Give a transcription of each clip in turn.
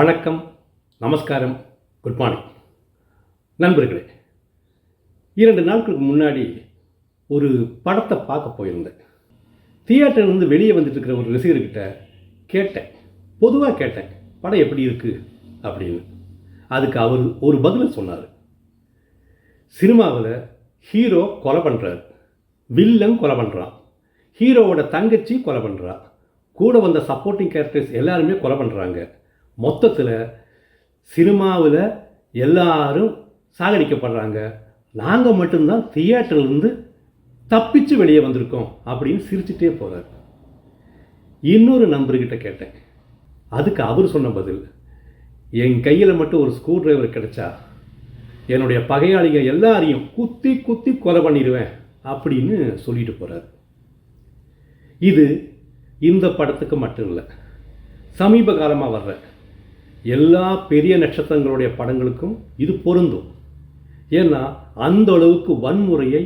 வணக்கம் நமஸ்காரம் good morning நண்பர்களே இரண்டு நாட்களுக்கு முன்னாடி ஒரு படத்தை பார்க்க போயிருந்தேன். தியேட்டர்லேருந்து வெளியே வந்துட்டு இருக்கிற ஒரு ரசிகர்கிட்ட கேட்டேன். பொதுவாக கேட்டேன் படம் எப்படி இருக்குது அப்படின்னு. அதுக்கு அவர் ஒரு பதில் சொன்னார். சினிமாவில் ஹீரோ கொலை பண்ணுறாரு வில்லன் கொலை பண்ணுறான் ஹீரோவோட தங்கச்சி கொலை பண்ணுறா கூட வந்த சப்போர்ட்டிங் கேரக்டர்ஸ் எல்லாருமே கொலை பண்ணுறாங்க மொத்தத்தில் சினிமாவில் எல்லாரும் சாகடிக்கப்படுறாங்க. நாங்கள் மட்டும்தான் தியேட்டர்லேருந்து தப்பிச்சு வெளியே வந்திருக்கோம் அப்படின்னு சிரிச்சுட்டே போகிறார் இன்னொரு நம்பர்கிட்ட கேட்டேன். அதுக்கு அவர் சொன்ன பதில் என் கையில் மட்டும் ஒரு ஸ்க்ரூ டிரைவர் கிடைச்சா என்னுடைய பகையாளிங்க எல்லாரையும் குத்தி குத்தி கொலை பண்ணிடுவேன் அப்படின்னு சொல்லிட்டு போகிறார் இது இந்த படத்துக்கு மட்டும் இல்லை சமீப காலமாக வர்ற எல்லா பெரிய நட்சத்திரங்களுடைய படங்களுக்கும் இது பொருந்தும். ஏன்னா அந்த அளவுக்கு வன்முறையை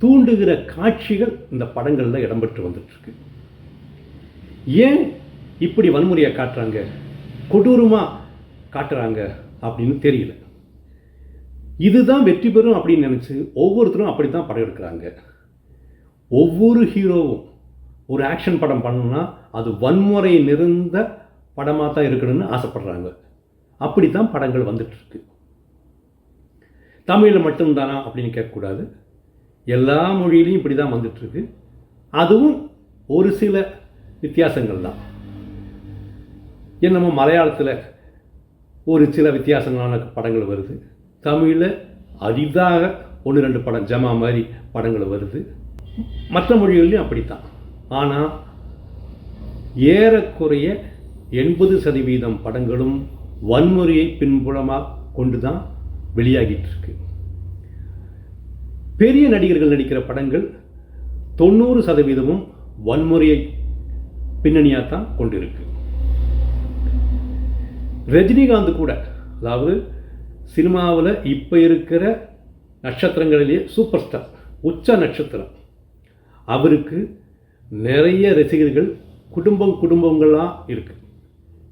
தூண்டுகிற காட்சிகள் இந்த படங்களில் இடம்பெற்று வந்துட்டுருக்கு ஏன் இப்படி வன்முறையை காட்டுறாங்க? கொடூரமாக காட்டுறாங்க அப்படின்னு தெரியல. இதுதான் வெற்றி பெறும் அப்படின்னு நினச்சி ஒவ்வொருத்தரும் அப்படி தான் படம் எடுக்கிறாங்க. ஒவ்வொரு ஹீரோவும் ஒரு ஆக்ஷன் படம் பண்ணணும்னா அது வன்முறை நிறைந்த படமாக தான் இருக்கணும்னு ஆசைப்படுறாங்க. அப்படி தான் படங்கள் வந்துட்டுருக்கு. தமிழில் மட்டும்தானா அப்படின்னு கேட்கக்கூடாது. எல்லா மொழியிலையும் இப்படி தான் வந்துட்டுருக்கு. அதுவும் ஒரு சில வித்தியாசங்கள் தான். என்னமோ மலையாளத்தில் ஒரு சில வித்தியாசங்களான படங்கள் வருது. தமிழில் அரிதாக ஒன்று ரெண்டு படம் ஜமா மாதிரி படங்கள் வருது. மற்ற மொழிகள்லையும் அப்படித்தான். ஆனால் ஏறக்குறைய எண்பது சதவீதம் படங்களும் வன்முறையை பின்புலமாக கொண்டு தான் வெளியாகிட்டு இருக்கு பெரிய நடிகர்கள் நடிக்கிற படங்கள் தொண்ணூறு சதவீதமும் வன்முறையை பின்னணியாக தான் கொண்டிருக்கு. ரஜினிகாந்த் கூட அதாவது சினிமாவில் இப்போ இருக்கிற நட்சத்திரங்களிலேயே சூப்பர் ஸ்டார் உச்ச நட்சத்திரம். அவருக்கு நிறைய ரசிகர்கள் குடும்பம் குடும்பங்களாக இருக்குது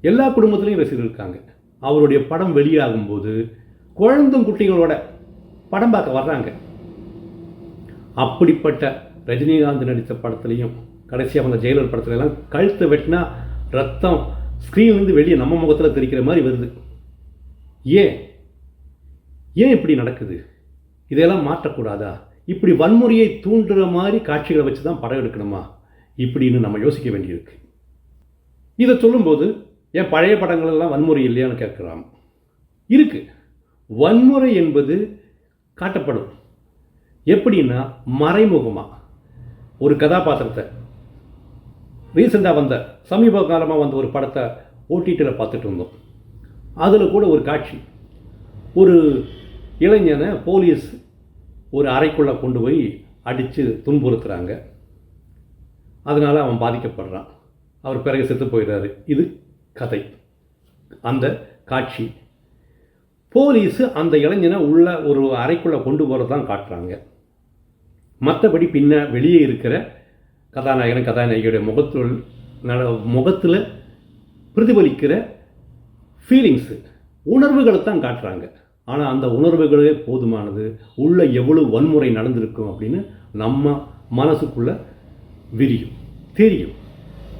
எல்லா குடும்பத்துலேயும் ரசிகர்கள் இருக்காங்க. அவருடைய படம் வெளியாகும்போது குழந்தும் குட்டிகளோட படம் பார்க்க வர்றாங்க. அப்படிப்பட்ட ரஜினிகாந்த் நடித்த படத்துலையும் கடைசியாக வந்த ஜெயலலிதா படத்துலலாம் கழுத்தை வெட்டினா ரத்தம் ஸ்க்ரீன்லேருந்து வெளியே நம்ம முகத்தில் தெரிக்கிற மாதிரி வருது. ஏன்? ஏன் இப்படி நடக்குது? இதையெல்லாம் மாற்றக்கூடாதா? இப்படி வன்முறையை தூண்டுற மாதிரி காட்சிகளை வச்சு தான் படம் எடுக்கணுமா? இப்படின்னு நம்ம யோசிக்க வேண்டியிருக்கு. இதை சொல்லும்போது ஏன் பழைய படங்கள்லாம் வன்முறை இல்லையான்னு கேட்குறான். இருக்குது வன்முறை என்பது காட்டப்படும். எப்படின்னா மறைமுகமாக ஒரு கதாபாத்திரத்தை ரீசெண்டாக வந்த சமீப காலமாக வந்த ஒரு படத்தை ஓடிடியில் பார்த்துட்டு இருந்தோம். அதில் கூட ஒரு காட்சி. ஒரு இளைஞனை போலீஸ் ஒரு அறைக்குள்ளே கொண்டு போய் அடித்து துன்புறுத்துகிறாங்க அதனால் அவன் பாதிக்கப்படுறான். அவர் பிறகு செத்து போயிடுறாரு. இது கதை. அந்த காட்சி. போலீஸு அந்த இளைஞனை உள்ள ஒரு அறைக்குள்ளே கொண்டு போகிறது தான் காட்டுறாங்க. மற்றபடி பின்ன வெளியே இருக்கிற கதாநாயகன் கதாநாயகியுடைய முகத்துள் நட முகத்தில் பிரதிபலிக்கிற ஃபீலிங்ஸு உணர்வுகளை தான் காட்டுறாங்க. ஆனால் அந்த உணர்வுகளே போதுமானது. உள்ளே எவ்வளவு வன்முறை நடந்திருக்கும் அப்படின்னு நம்ம மனசுக்குள்ள விரியும் தெரியும்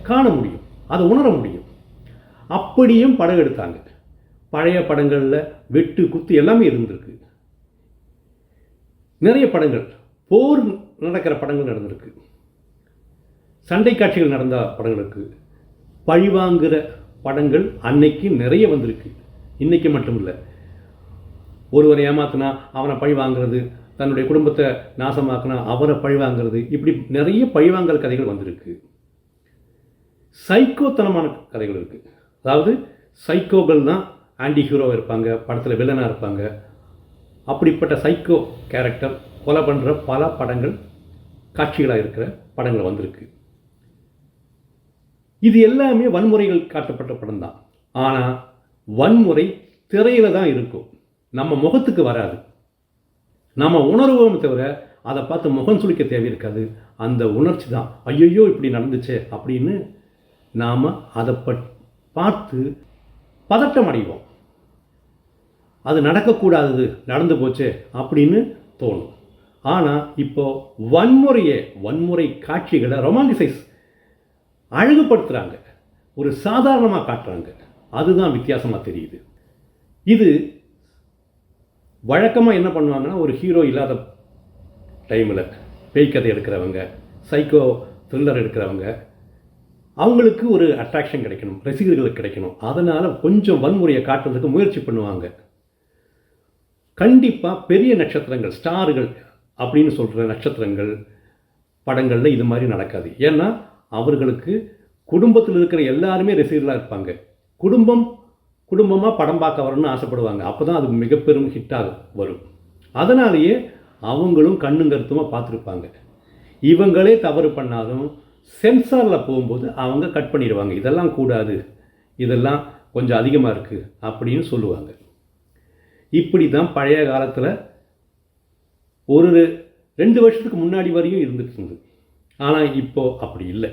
காண முடியும் அதை உணர முடியும். அப்படியும் படம் எடுத்தாங்க. பழைய படங்களில் வெட்டு குத்து எல்லாமே இருந்திருக்கு. நிறைய படங்கள் போர் நடக்கிற படங்கள் நடந்திருக்கு. சண்டை காட்சிகள் நடந்த படங்கள் பழிவாங்குகிற படங்கள் அன்னைக்கு நிறைய வந்திருக்கு. இன்னைக்கு மட்டும் இல்லை. ஒருவரை ஏமாத்தினா அவனை பழி வாங்குறது தன்னுடைய குடும்பத்தை நாசமாக்கினா அவரை பழி வாங்குறது இப்படி நிறைய பழிவாங்கல் கதைகள் வந்திருக்கு. சைக்கோத்தனமான கதைகள் இருக்குது அதாவது சைக்கோகள்னால் ஆன்டி ஹீரோவாக இருப்பாங்க படத்தில் வில்லனாக இருப்பாங்க. அப்படிப்பட்ட சைக்கோ கேரக்டர் கொலை பண்ணுற பல படங்கள் காட்சிகளாக இருக்கிற படங்கள் வந்திருக்கு. இது எல்லாமே வன்முறைகள் காட்டப்பட்ட படம் தான் ஆனால் வன்முறை திரையில் தான் இருக்கும். நம்ம முகத்துக்கு வராது. நம்ம உணர்வோம் தவிர அதை பார்த்து முகம் சுழிக்க தேவை இருக்காது. அந்த உணர்ச்சி தான் ஐயோ இப்படி நடந்துச்சே அப்படின்னு நாம் அதை பட் பார்த்து பதட்டம் அடைவோம் அது நடக்கக்கூடாதது நடந்து போச்சே அப்படின்னு தோணும். ஆனால் இப்போ வன்முறையை வன்முறை காட்சிகளை ரொமான்டிசைஸ் அழகுபடுத்துகிறாங்க ஒரு சாதாரணமாக காட்டுறாங்க. அதுதான் வித்தியாசமாக தெரியுது. இது வழக்கமாக என்ன பண்ணுவாங்கன்னா ஒரு ஹீரோ இல்லாத டைமில் பேய்க்கதை எடுக்கிறவங்க சைக்கோ த்ரில்லர் எடுக்கிறவங்க அவங்களுக்கு ஒரு அட்ராக்ஷன் கிடைக்கணும் ரசிகர்களுக்கு கிடைக்கணும். அதனால் கொஞ்சம் வன்முறையை காட்டுறதுக்கு முயற்சி பண்ணுவாங்க. கண்டிப்பாக பெரிய நட்சத்திரங்கள் ஸ்டார்கள் அப்படின்னு சொல்கிற நட்சத்திரங்கள் படங்களில் இது மாதிரி நடக்காது. ஏன்னா அவர்களுக்கு குடும்பத்தில் இருக்கிற எல்லாருமே ரசிகர்களாக இருப்பாங்க. குடும்பம் குடும்பமாக படம் பார்க்க வரணும்னு ஆசைப்படுவாங்க. அப்போ தான் அது மிகப்பெரும் ஹிட்டாக வரும். அதனாலேயே அவங்களும் கண்ணுங்கருத்துமாக பார்த்துருப்பாங்க. இவங்களே தவறு பண்ணாலும் சென்சாரில் போகும்போது அவங்க கட் பண்ணிடுவாங்க. இதெல்லாம் கூடாது. இதெல்லாம் கொஞ்சம் அதிகமாக இருக்குது அப்படின்னு சொல்லுவாங்க. இப்படி தான் பழைய காலத்தில் ஒரு ரெண்டு வருஷத்துக்கு முன்னாடி வரையும் இருந்துட்டு இருந்தது. ஆனால் இப்போ அப்படி இல்லை.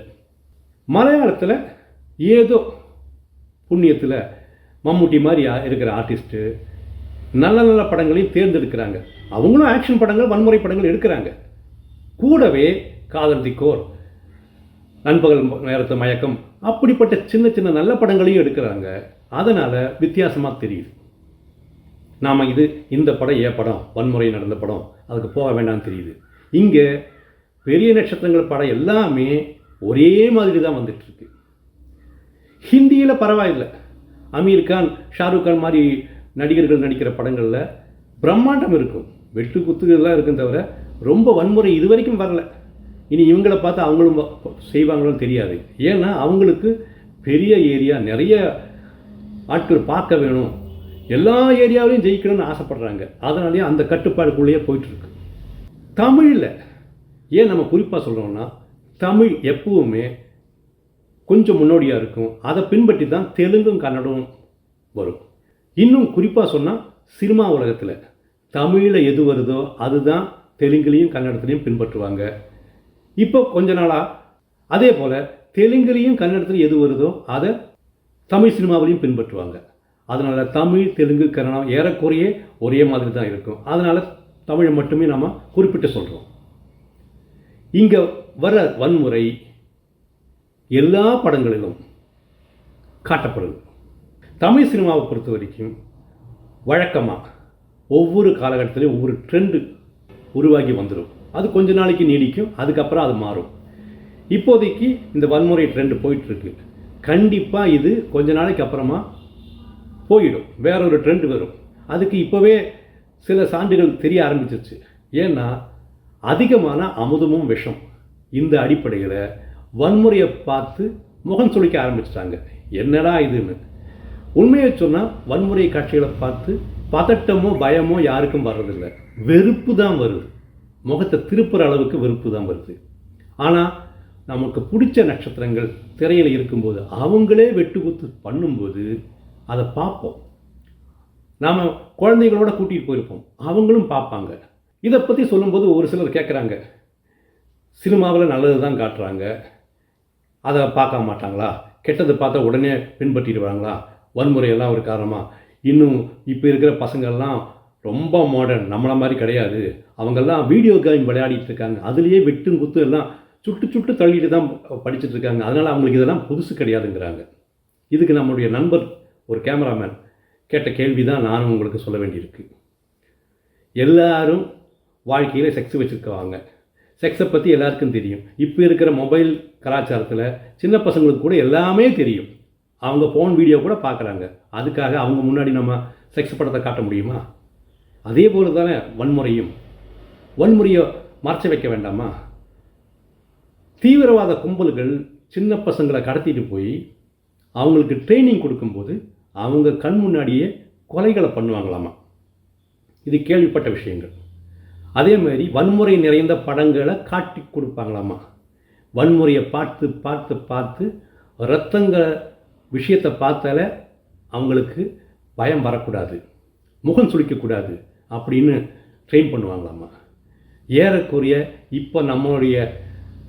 மலையாளத்தில் ஏதோ புண்ணியத்தில் மம்முட்டி மாதிரி இருக்கிற ஆர்டிஸ்ட்டு நல்ல நல்ல படங்களையும் தேர்ந்தெடுக்கிறாங்க. அவங்களும் ஆக்ஷன் படங்கள் வன்முறை படங்கள் எடுக்கிறாங்க. கூடவே காதல் திக்கோர் நண்பகல் நேரத்து மயக்கம் அப்படிப்பட்ட சின்ன சின்ன நல்ல படங்களையும் எடுக்கிறாங்க. அதனால் வித்தியாசமாக தெரியுது. நாம் இது இந்த படம் ஏ படம்? வன்முறை நடந்த படம். அதுக்கு போக வேண்டாம்னு தெரியுது. இங்கே பெரிய நட்சத்திரங்கள் படம் எல்லாமே ஒரே மாதிரி தான் வந்துட்டுருக்கு. ஹிந்தியில் பரவாயில்லை. அமீர் கான் ஷாருக் கான் மாதிரி நடிகர்கள் நடிக்கிற படங்களில் பிரம்மாண்டம் இருக்கும். வெட்டு குத்துகள்லாம் இருக்கும் தவிர ரொம்ப வன்முறை இது வரைக்கும் வரல. இனி இவங்கள பார்த்து அவங்களும் செய்வாங்களோன்னு தெரியாது. ஏன்னா அவங்களுக்கு பெரிய ஏரியா நிறைய ஆட்கள் பார்க்க வேணும். எல்லா ஏரியாவிலையும் ஜெயிக்கணும்னு ஆசைப்படுறாங்க. அதனாலேயே அந்த கட்டுப்பாடுக்குள்ளேயே போயிட்டுருக்கு. தமிழில் ஏன் நம்ம குறிப்பாக சொல்கிறோம்னா தமிழ் எப்பவுமே கொஞ்சம் முன்னோடியாக இருக்கும். அதை பின்பற்றி தான் தெலுங்கும் கன்னடம் வரும். இன்னும் குறிப்பாக சொன்னால் சினிமா உலகத்தில் தமிழில் எது வருதோ அதுதான் தெலுங்குலேயும் கன்னடத்துலேயும் பின்பற்றுவாங்க. இப்போ கொஞ்ச நாளாக அதே போல் தெலுங்குலேயும் கன்னடத்துலையும் எது வருதோ அதை தமிழ் சினிமாவிலையும் பின்பற்றுவாங்க. அதனால் தமிழ் தெலுங்கு கன்னடம் ஏறக்குறைய ஒரே மாதிரி தான் இருக்கும். அதனால் தமிழை மட்டுமே நம்ம குறிப்பிட்டு சொல்கிறோம் இங்கே வர வன்முறை எல்லா படங்களிலும் காட்டப்படுது. தமிழ் சினிமாவை பொறுத்த வரைக்கும் வழக்கமாக ஒவ்வொரு காலகட்டத்திலையும் ஒவ்வொரு ட்ரெண்டு உருவாகி வந்துடும் அது கொஞ்ச நாளைக்கு நீடிக்கும் அதுக்கப்புறம் அது மாறும். இப்போதைக்கு இந்த வன்முறை ட்ரெண்டு போயிட்டுருக்கு. கண்டிப்பாக இது கொஞ்ச நாளைக்கு அப்புறமா போயிடும். வேற ஒரு ட்ரெண்ட் வரும். அதுக்கு இப்போவே சில சான்றுகள் தெரிய ஆரம்பிச்சிருச்சு. ஏன்னா அதிகமான அமுதமும் விஷம் இந்த அடிப்படையில் வன்முறையை பார்த்து முகம் சுழிக்க ஆரம்பிச்சிட்டாங்க. என்னடா இதுன்னு. உண்மையை சொன்னால் வன்முறை காட்சிகளை பார்த்து பதட்டமோ பயமோ யாருக்கும் வர்றதில்லை. வெறுப்பு தான் வருது. முகத்தை திருப்புற அளவுக்கு வெறுப்பு தான் வருது. ஆனால் நமக்கு பிடிச்ச நட்சத்திரங்கள் திரையில் இருக்கும்போது அவங்களே வெட்டு குத்து பண்ணும்போது அதை பார்ப்போம். நாம் குழந்தைகளோட கூட்டிகிட்டு போயிருப்போம். அவங்களும் பார்ப்பாங்க. இதை பற்றி சொல்லும்போது ஒரு சிலர் கேட்குறாங்க சினிமாவில் நல்லது தான் காட்டுறாங்க. அதை பார்க்க மாட்டாங்களா? கெட்டது பார்த்தா உடனே பின்பற்றிடுவாங்களா? வன்முறையெல்லாம் ஒரு காரணமாக இன்னும் இப்போ இருக்கிற பசங்கள்லாம் ரொம்ப மாடர்ன் நம்மள மாதிரி கிடையாது. அவங்கெல்லாம் வீடியோ கேம் விளையாடிட்டு இருக்காங்க. அதுலேயே வெட்டும் குத்து எல்லாம் சுட்டு சுட்டு தள்ளிட்டு தான் படிச்சுட்டு இருக்காங்க. அதனால் அவங்களுக்கு இதெல்லாம் புதுசு கிடையாதுங்கிறாங்க. இதுக்கு நம்மளுடைய நண்பர் ஒரு கேமராமேன் கேட்ட கேள்வி தான் நானும் உங்களுக்கு சொல்ல வேண்டியிருக்கு. எல்லாரும் வாழ்க்கையில் செக்ஸ் வச்சுருக்காங்க செக்ஸை பற்றி எல்லாருக்கும் தெரியும். இப்போ இருக்கிற மொபைல் கலாச்சாரத்தில் சின்ன பசங்களுக்கு கூட எல்லாமே தெரியும். அவங்க ஃபோன் வீடியோ கூட பார்க்குறாங்க. அதுக்காக அவங்க முன்னாடி நம்ம செக்ஸ் படத்தை காட்ட முடியுமா? அதே போல தானே வன்முறையும். வன்முறையை மறைச்சு வைக்க வேண்டாமா? தீவிரவாத கும்பல்கள் சின்ன பசங்களை கடத்திட்டு போய் அவங்களுக்கு ட்ரைனிங் கொடுக்கும்போது அவங்க கண் முன்னாடியே கொலைகளை பண்ணுவாங்களாமா? இது கேள்விப்பட்ட விஷயங்கள். அதே மாதிரி வன்முறை நிறைந்த படங்களை காட்டி கொடுப்பாங்களாமா? வன்முறையை பார்த்து பார்த்து பார்த்து ரத்தங்க விஷயத்தை பார்த்தால அவங்களுக்கு பயம் வரக்கூடாது. முகம் சுளிக்கக்கூடாது. அப்படின்னு ட்ரெயின் பண்ணுவாங்களாம்மா. ஏறக்குறைய இப்போ நம்மளுடைய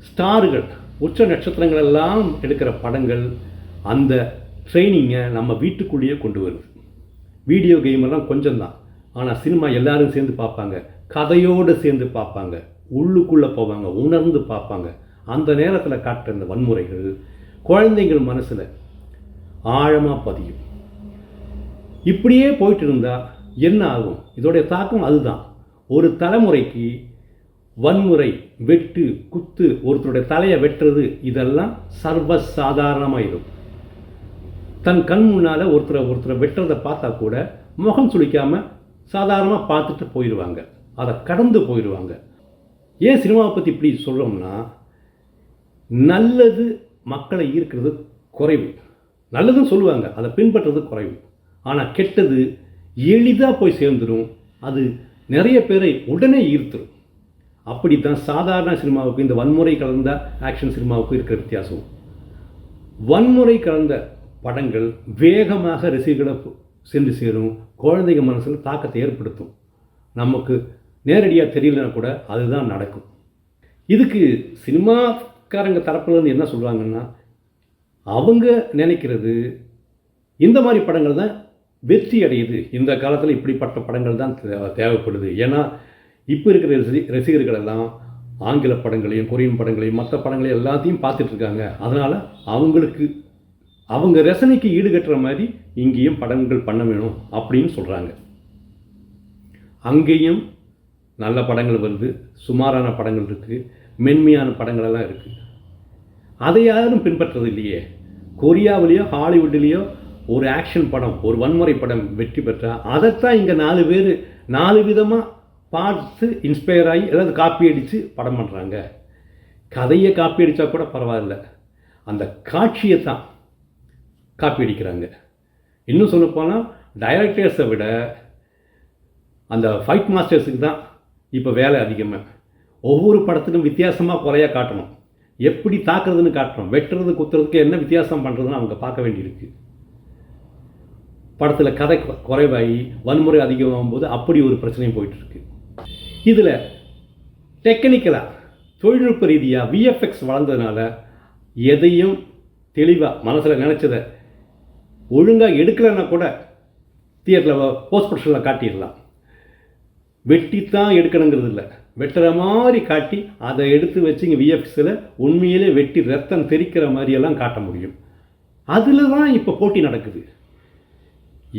ஸ்டார்கள் உச்ச நட்சத்திரங்கள் எல்லாம் எடுக்கிற படங்கள் அந்த ட்ரைனிங்கை நம்ம வீட்டுக்குள்ளேயே கொண்டு வருது. வீடியோ கேம் எல்லாம் கொஞ்சம் தான் ஆனால் சினிமா எல்லாரும் சேர்ந்து பார்ப்பாங்க கதையோடு சேர்ந்து பார்ப்பாங்க உள்ளுக்குள்ளே போவாங்க உணர்ந்து பார்ப்பாங்க. அந்த நேரத்தில் காட்டுற இந்த வன்முறைகள் குழந்தைங்கள் மனசில் ஆழமாக பதியும். இப்படியே போயிட்டு இருந்தால் என்ன ஆகும்? இதோடைய தாக்கம் அதுதான். ஒரு தலைமுறைக்கு வன்முறை வெட்டு குத்து ஒருத்தருடைய தலையை வெட்டுறது இதெல்லாம் சர்வசாதாரணமாயிடும் தன் கண் முன்னால் ஒருத்தரை ஒருத்தரை வெட்டுறதை பார்த்தா கூட முகம் சுளிக்காமல் சாதாரணமாக பார்த்துட்டு போயிடுவாங்க அதை கடந்து போயிடுவாங்க ஏன் சினிமாவை பற்றி இப்படி சொல்கிறோம்னா நல்லது மக்களை ஈர்க்கிறது குறைவு. நல்லதுன்னு சொல்லுவாங்க. அதை பின்பற்றுறது குறைவு. ஆனால் கெட்டது எளிதாக போய் சேர்ந்துடும் அது நிறைய பேரை உடனே ஈர்த்துடும் அப்படி தான் சாதாரண சினிமாவுக்கு இந்த வன்முறை கலந்த ஆக்ஷன் சினிமாவுக்கு இருக்கிற வித்தியாசம். வன்முறை கலந்த படங்கள் வேகமாக ரசிகர்களை சென்று சேரும். குழந்தைங்க மனசில் தாக்கத்தை ஏற்படுத்தும். நமக்கு நேரடியாக தெரியலனா கூட அதுதான் நடக்கும். இதுக்கு சினிமாக்காரங்க தரப்புலேருந்து என்ன சொல்லுவாங்கன்னா அவங்க நினைக்கிறது இந்த மாதிரி படங்கள் தான் வெற்றி அடையுது. இந்த காலத்தில் இப்படிப்பட்ட படங்கள் தான் தேவைப்படுது. ஏன்னா இப்போ இருக்கிற ரசி ரசிகர்கள் எல்லாம் ஆங்கில படங்களையும் கொரியன் படங்களையும் மற்ற படங்களையும் எல்லாத்தையும் பார்த்துட்ருக்காங்க. அதனால் அவங்களுக்கு அவங்க ரசனைக்கு ஈடுகட்டுற மாதிரி இங்கேயும் படங்கள் பண்ண வேணும் அப்படின்னு சொல்கிறாங்க அங்கேயும் நல்ல படங்கள் வருது. சுமாரான படங்கள் இருக்குது மென்மையான படங்களெல்லாம் இருக்குது அதை யாரும் பின்பற்றது இல்லையே. கொரியாவிலேயோ ஹாலிவுட்லேயோ ஒரு ஆக்ஷன் படம் ஒரு வன்முறை படம் வெற்றி பெற்றால் அதைத்தான் இங்கே நாலு பேர் நாலு விதமாக பார்த்து இன்ஸ்பயர் ஆகி ஏதாவது காப்பி அடித்து படம் பண்ணுறாங்க கதையை காப்பி அடித்தா கூட பரவாயில்ல. அந்த காட்சியை தான் காப்பி அடிக்கிறாங்க. இன்னும் சொல்லப்போனால் டைரக்டர்ஸை விட அந்த ஃபைட் மாஸ்டர்ஸுக்கு தான் இப்போ வேலை அதிகமாக ஒவ்வொரு படத்துக்கும் வித்தியாசமாக குறையாக காட்டணும். எப்படி தாக்குறதுன்னு காட்டணும். வெட்டுறது குத்துறதுக்கு என்ன வித்தியாசம் பண்ணுறதுன்னு அவங்க பார்க்க வேண்டியிருக்கு. படத்தில் கதை குறைவாகி வன்முறை அதிகமாகும் போது அப்படி ஒரு பிரச்சனையும் போயிட்டுருக்கு. இதில் டெக்னிக்கலாக தொழில்நுட்ப ரீதியாக விஎஃப்எக்ஸ் வளர்ந்ததுனால எதையும் தெளிவாக மனசில் நினச்சதை ஒழுங்காக எடுக்கலைன்னா கூட தியேட்டரில் போஸ்ட் ப்ரொடக்ஷனில் காட்டிடலாம். வெட்டித்தான் எடுக்கணுங்கிறது இல்லை. வெட்டுற மாதிரி காட்டி அதை எடுத்து வச்சு இங்கே விஎஃப்எக்ஸில் உண்மையிலே வெட்டி ரத்தம் தெறிக்கிற மாதிரியெல்லாம் காட்ட முடியும். அதில் தான் இப்போ போட்டி நடக்குது.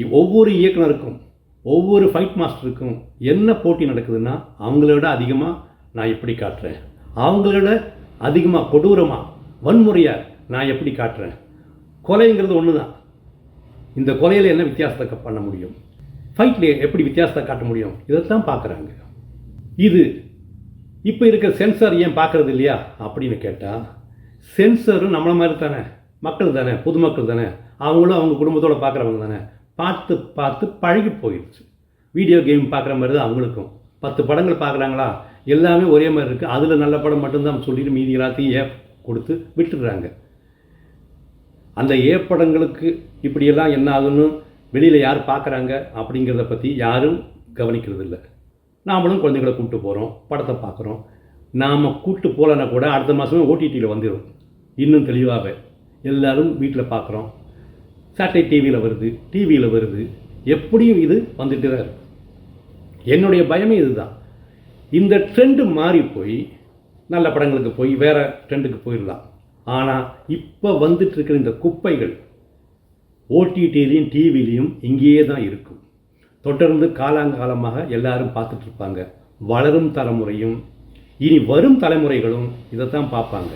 ஒவ்வொரு இயக்குனருக்கும் ஒவ்வொரு ஃபைட் மாஸ்டருக்கும் என்ன போட்டி நடக்குதுன்னா அவங்களோட அதிகமாக நான் எப்படி காட்டுறேன்? அவங்களோட அதிகமாக கொடூரமாக வன்முறையாக நான் எப்படி காட்டுறேன்? கொலைங்கிறது ஒன்று தான் இந்த கொலையில் என்ன வித்தியாசத்தை பண்ண முடியும்? ஃபைட்லேயே எப்படி வித்தியாசத்தை காட்ட முடியும்? இதைத்தான் பார்க்குறாங்க. இது இப்போ இருக்கிற சென்சார் ஏன் பார்க்கறது இல்லையா அப்படின்னு கேட்டால் சென்சரும் நம்மளை மாதிரி தானே. மக்கள் தானே பொதுமக்கள் தானே. அவங்களும் அவங்க குடும்பத்தோடு பார்க்குறவங்க தானே. பார்த்து பார்த்து பழகி போயிடுச்சு. வீடியோ கேம் பார்க்குற மாதிரி தான் அவங்களுக்கும். பத்து படங்கள் பார்க்குறாங்களா? எல்லாமே ஒரே மாதிரி இருக்குது அதில் நல்ல படம் மட்டும்தான் சொல்லிட்டு மீதி எல்லாத்தையும் ஏ கொடுத்து விட்டுடுறாங்க. அந்த ஏ படங்களுக்கு இப்படியெல்லாம் என்ன ஆகுன்னு வெளியில் யார் பார்க்குறாங்க அப்படிங்கிறத பற்றி யாரும் கவனிக்கிறது இல்லை நாமளும் குழந்தைங்களை கூப்பிட்டு போகிறோம் படத்தை பார்க்குறோம். நாம் கூப்பிட்டு போகலன்னா கூட அடுத்த மாதமே ஓடிடியில் வந்துடும் இன்னும் தெளிவாக எல்லாரும் வீட்டில் பார்க்குறோம். சேட்டலைட் டிவியில் வருது டிவியில் வருது. எப்படியும் இது வந்துட்டு தான் இருக்கு. என்னுடைய பயமே இதுதான். இந்த ட்ரெண்டு மாறி போய் நல்ல படங்களுக்கு போய் வேறு ட்ரெண்டுக்கு போயிடலாம். ஆனால் இப்போ வந்துட்டு இருக்கிற இந்த குப்பைகள் ஓடிடிலையும் டிவிலையும் இங்கேயே தான் இருக்கும். தொடர்ந்து காலாங்காலமாக எல்லாரும் பார்த்துட்ருப்பாங்க வளரும் தலைமுறையும் இனி வரும் தலைமுறைகளும் இதை தான் பார்ப்பாங்க.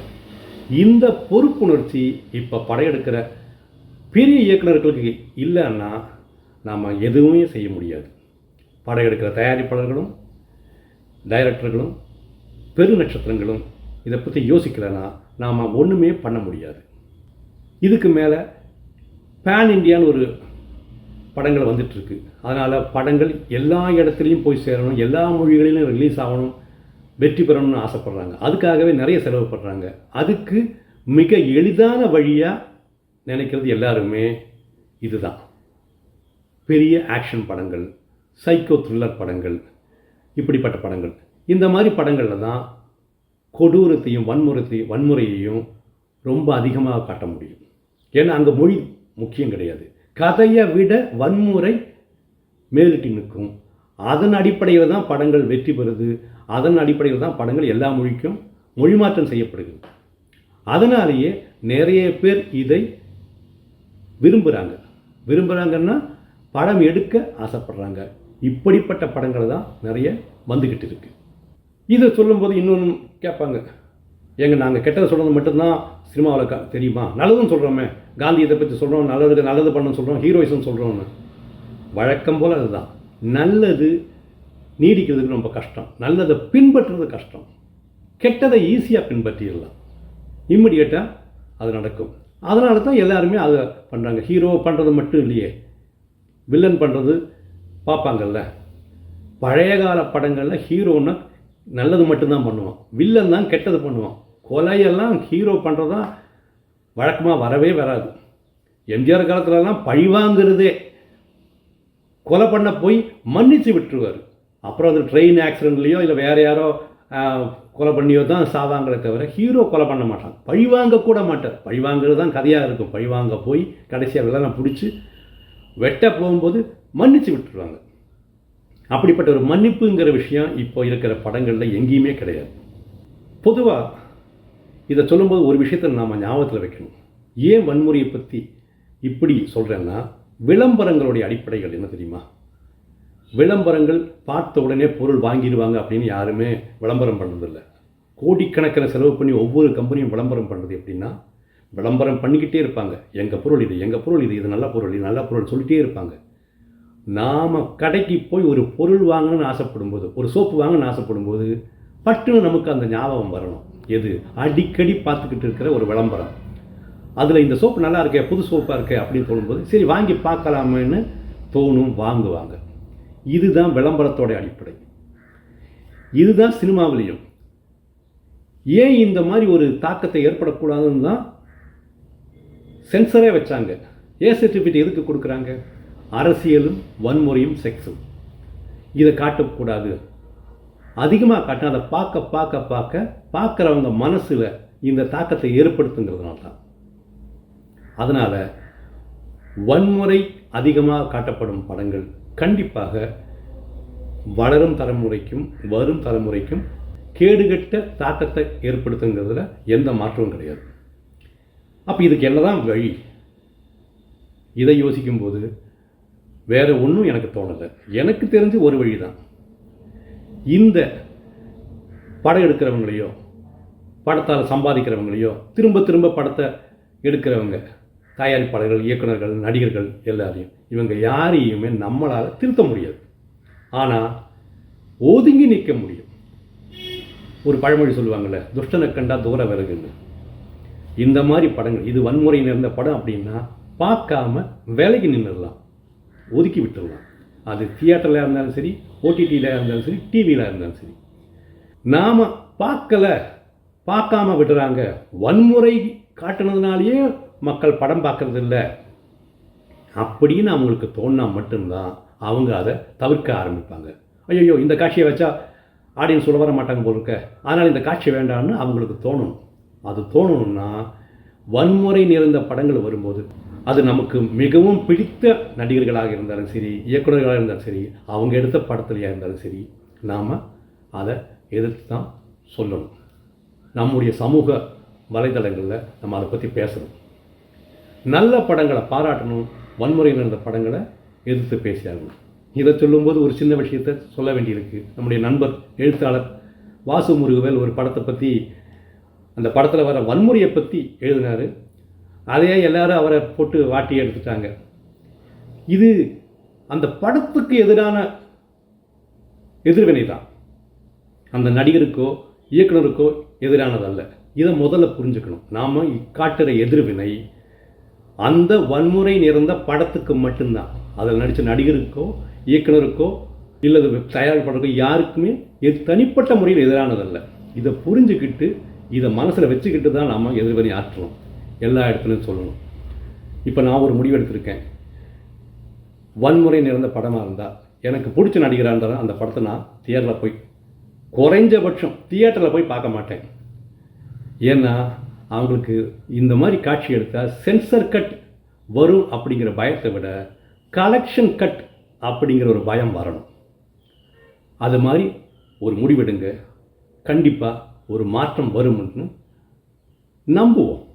இந்த பொறுப்புணர்ச்சி இப்போ படையெடுக்கிற பெரிய இயக்குனர்களுக்கு இல்லைன்னா நாம் எதுவுமே செய்ய முடியாது. படம் எடுக்கிற தயாரிப்பாளர்களும் டைரக்டர்களும் பெரு நட்சத்திரங்களும் இதை பற்றி யோசிக்கலைன்னா நாம் ஒன்றுமே பண்ண முடியாது. இதுக்கு மேலே பேன் இண்டியான்னு ஒரு படங்கள் வந்துட்டுருக்கு. அதனால் படங்கள் எல்லா இடத்துலையும் போய் சேரணும் எல்லா மொழிகளிலும் ரிலீஸ் ஆகணும் வெற்றி பெறணும்னு ஆசைப்பட்றாங்க. அதுக்காகவே நிறைய செலவு பண்ணுறாங்க அதுக்கு மிக எளிதான வழியாக நினைக்கிறது எல்லாருமே இதுதான். பெரிய ஆக்ஷன் படங்கள் சைக்கோ த்ரில்லர் படங்கள் இப்படிப்பட்ட படங்கள். இந்த மாதிரி படங்களில் தான் கொடூரத்தையும் வன்முறைத்தையும் வன்முறையையும் ரொம்ப அதிகமாக காட்ட முடியும். ஏன்னா அங்கே மொழி முக்கியம் கிடையாது. கதையை விட வன்முறை மேலிட்டு நிற்கும். அதன் அடிப்படையில் தான் படங்கள் வெற்றி பெறுது. அதன் அடிப்படையில் தான் படங்கள் எல்லா மொழிக்கும் மொழிமாற்றம் செய்யப்படுகிறது. அதனாலேயே நிறைய பேர் இதை விரும்புகிறாங்க விரும்புகிறாங்கன்னா படம் எடுக்க ஆசைப்படுறாங்க. இப்படிப்பட்ட படங்கள் தான் நிறைய வந்துக்கிட்டு இருக்குது இதை சொல்லும்போது இன்னொன்று கேட்பாங்க. எங்க நாங்கள் கெட்டதை சொல்கிறது மட்டும்தான் சினிமாவில் க தெரியுமா? நல்லதும் சொல்கிறோமே காந்தி இதை பற்றி சொல்கிறோம் நல்லதுக்கு நல்லது பண்ணணும்னு சொல்கிறோம் ஹீரோயிசம் சொல்கிறோம்னு வழக்கம் போல் அதுதான். நல்லது நீடிக்கிறதுக்கு ரொம்ப கஷ்டம். நல்லதை பின்பற்றுறது கஷ்டம். கெட்டதை ஈஸியாக பின்பற்றிடலாம். இம்மிடியேட்டாக அது நடக்கும். அதனால தான் எல்லாருமே அதை பண்ணுறாங்க ஹீரோ பண்ணுறது மட்டும் இல்லையே. வில்லன் பண்ணுறது பார்ப்பாங்கல்ல. பழைய கால படங்களில் ஹீரோன்னா நல்லது மட்டும்தான் பண்ணுவான். வில்லன் தான் கெட்டது பண்ணுவான். கொலையெல்லாம் ஹீரோ பண்ணுறது தான் வழக்கமாக வரவே வராது. எம்ஜிஆர் காலத்துலலாம் பழிவாங்கிறதே கொலை பண்ண போய் மன்னித்து விட்டுருவார். அப்புறம் அது ட்ரெயின் ஆக்சிடென்ட்லேயோ இல்லை வேறு யாரோ கொலை பண்ணியோ தான் சாவாங்களே தவிர ஹீரோ கொலை பண்ண மாட்டான். பழிவாங்க கூட மாட்டார். பழிவாங்கிறது தான் கதையாக இருக்கும். பழிவாங்க போய் கடைசியாக வில்லனை பிடிச்சி வெட்ட போகும்போது மன்னிச்சு விட்டுருவாங்க. அப்படிப்பட்ட ஒரு மன்னிப்புங்கிற விஷயம் இப்போ இருக்கிற படங்களில் எங்கேயுமே கிடையாது. பொதுவாக இதை சொல்லும்போது ஒரு விஷயத்தை நாம் ஞாபகத்தில் வைக்கணும். ஏன் வன்முறையை பற்றி இப்படி சொல்கிறேன்னா விளம்பரங்களுடைய அடிப்படைகள் என்ன தெரியுமா? விளம்பரங்கள் பார்த்த உடனே பொருள் வாங்கிடுவாங்க அப்படின்னு யாருமே விளம்பரம் பண்ணுறதில்ல கோடிக்கணக்கில் செலவு பண்ணி ஒவ்வொரு கம்பெனியும் விளம்பரம் பண்ணுறது எப்படின்னா விளம்பரம் பண்ணிக்கிட்டே இருப்பாங்க. எங்கள் பொருள் இது எங்கள் பொருள் இது இது நல்ல பொருள் இது நல்ல பொருள் சொல்லிட்டே இருப்பாங்க. நாம் கடைக்கு போய் ஒரு பொருள் வாங்கணும்னு ஆசைப்படும்போது ஒரு சோப்பு வாங்கணும்னு ஆசைப்படும்போது பட்டுன்னு நமக்கு அந்த ஞாபகம் வரணும். எது? அடிக்கடி பார்த்துக்கிட்டு இருக்கிற ஒரு விளம்பரம். அதில் இந்த சோப்பு நல்லா இருக்கே புது சோப்பாக இருக்கே அப்படின்னு தோணும்போது சரி வாங்கி பார்க்கலாமேன்னு தோணும் வாங்குவாங்க. இதுதான் விளம்பரத்தோட அடிப்படை. இதுதான் சினிமாவிலையும். ஏன் இந்த மாதிரி ஒரு தாக்கத்தை ஏற்படக்கூடாதுன்னு தான் சென்சரே வச்சாங்க. ஏ சர்டிஃபிகேட் எதுக்கு கொடுக்குறாங்க? அரசியலும் வன்முறையும் செக்ஸும் இதை காட்டக்கூடாது. அதிகமாக காட்டினா அதை பார்க்க பார்க்க பார்க்க பார்க்குறவங்க மனசில் இந்த தாக்கத்தை ஏற்படுத்துங்கிறதுனால தான். அதனால் வன்முறை அதிகமாக காட்டப்படும் படங்கள் கண்டிப்பாக வளரும் தலைமுறைக்கும் வரும் தலைமுறைக்கும் கேடுகட்ட தாக்கத்தை ஏற்படுத்துங்கிறதுல எந்த மாற்றமும் கிடையாது. அப்போ இதுக்கு என்னதான் வழி? இதை யோசிக்கும்போது வேறு ஒன்றும் எனக்கு தோணலை. எனக்கு தெரிஞ்சு ஒரு வழி தான் இந்த படம் எடுக்கிறவங்களையோ படத்தால் சம்பாதிக்கிறவங்களையோ திரும்ப திரும்ப படத்தை எடுக்கிறவங்க தயாரிப்பாளர்கள் இயக்குநர்கள் நடிகர்கள் எல்லாரையும். இவங்க யாரையுமே நம்மளால் திருத்த முடியாது. ஆனால் ஒதுங்கி நிற்க முடியும். ஒரு பழமொழி சொல்லுவாங்கள்ல துஷ்டனை கண்டா தூர விறகுன்னு. இந்த மாதிரி படங்கள் இது வன்முறை நிறைந்த படம் அப்படின்னா பார்க்காம வேலைக்கு நின்றுடலாம் ஒதுக்கி விட்டுடலாம். அது தியேட்டரில் இருந்தாலும் சரி ஓடிடியில் இருந்தாலும் சரி டிவியில் இருந்தாலும் சரி. நாம் பார்க்கல பார்க்காம விடுறாங்க வன்முறை காட்டுனதுனாலேயே மக்கள் படம் பார்க்கறது அப்படின்னு அவங்களுக்கு தோணா மட்டும்தான் அவங்க அதை தவிர்க்க ஆரம்பிப்பாங்க. ஐயோ இந்த காட்சியை வச்சா ஆடியன்ஸ் சொல்ல வர மாட்டாங்க போல இருக்க. அதனால் இந்த காட்சி வேண்டாம்னு அவங்களுக்கு தோணும். அது தோணணும்னா வன்முறை நிறைந்த படங்கள் வரும்போது அது நமக்கு மிகவும் பிடித்த நடிகர்களாக இருந்தாலும் சரி இயக்குநர்களாக இருந்தாலும் சரி அவங்க எடுத்த படத்துலையாக இருந்தாலும் சரி நாம் அதை எதிர்த்து தான் சொல்லணும். நம்முடைய சமூக வலைதளங்களில் நம்ம அதை பற்றி பேசணும். நல்ல படங்களை பாராட்டணும் வன்முறை இருந்த படங்களை எதிர்த்து பேசியாகணும். இதை சொல்லும்போது ஒரு சின்ன விஷயத்தை சொல்ல வேண்டியிருக்கு. நம்முடைய நண்பர் எழுத்தாளர் வாசு முருகவேல் ஒரு படத்தை பற்றி அந்த படத்தில் வர வன்முறையை பற்றி எழுதினார். அதையே எல்லாரும் அவரை போட்டு வாட்டி எடுத்துட்டாங்க. இது அந்த படத்துக்கு எதிரான எதிர்வினை தான். அந்த நடிகருக்கோ இயக்குனருக்கோ எதிரானதல்ல. இதை முதல்ல புரிஞ்சுக்கணும். நாம் காட்டுற எதிர்வினை அந்த வன்முறை நிறைந்த படத்துக்கு மட்டும்தான். அதில் நடித்த நடிகருக்கோ இயக்குனருக்கோ இல்லது தயாரிப்பாளருக்கோ யாருக்குமே இது தனிப்பட்ட முறையில் எதிரானதல்ல. இதை புரிஞ்சுக்கிட்டு இதை மனசில் வச்சுக்கிட்டு தான் நாம் எதிர்வரி ஆற்றணும். எல்லா இடத்துலையும் சொல்லணும். இப்போ நான் ஒரு முடிவு எடுத்திருக்கேன். வன்முறை நிறைந்த படமாக இருந்தால் எனக்கு பிடிச்ச நடிகராக இருந்தால் அந்த படத்தை நான் தியேட்டரில் போய் குறைஞ்சபட்சம் தியேட்டரில் போய் பார்க்க மாட்டேன். ஏன்னா அவங்களுக்கு இந்த மாதிரி காட்சி எடுத்தால் சென்சர் கட் வரும் அப்படிங்கிற பயத்தை விட கலெக்ஷன் கட் அப்படிங்கிற ஒரு பயம் வரணும். அது மாதிரி ஒரு முடிவெடுங்க. கண்டிப்பாக ஒரு மாற்றம் வரும்னு நம்புவோம்.